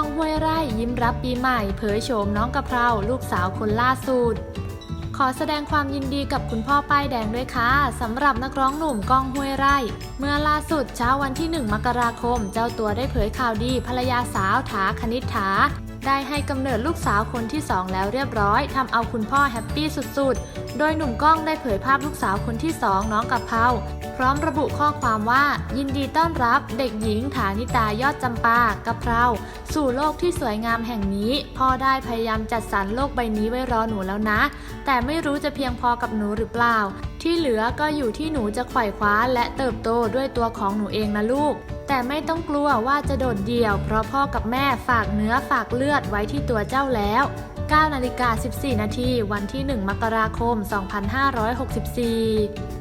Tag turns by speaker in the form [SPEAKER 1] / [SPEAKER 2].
[SPEAKER 1] ก้องห้วยไร่ยิ้มรับปีใหม่ เผยโฉมน้องกะเพราลูกสาวคนล่าสุดขอแสดงความยินดีกับคุณพ่อป้ายแดงด้วยค่ะสำหรับนักร้องหนุ่มก้องห้วยไร่ เมื่อล่าสุดเช้าวันที่ 1 มกราคม เจ้าตัวได้เผยข่าวดีภรรยาสาวถาคณิษฐา ได้ให้กำเนิดลูกสาวคนที่2แล้วเรียบร้อยทำเอาคุณพ่อแฮปปี้สุดๆ โดยหนุ่มก้องได้เผยภาพลูกสาวคนที่2น้องกะเพราพร้อมระบุข้อความว่า ยินดีต้อนรับเด็กหญิงฐานิตายอดจำปากะเพราสู่โลกที่สวยงามแห่งนี้ พ่อได้พยายามจัดสรรโลกใบนี้ไว้รอหนูแล้วนะ แต่ไม่รู้จะเพียงพอกับหนูหรือเปล่า ที่เหลือก็อยู่ที่หนูจะไขว่คว้าและเติบโตด้วยตัวของหนูเองนะลูก แต่ไม่ต้องกลัวว่าจะโดดเดี่ยว เพราะพ่อกับแม่ฝากเนื้อฝากเลือดไว้ที่ตัวเจ้าแล้ว9นาฬิกา14 นาที วันที่ 1 มกราคม 2564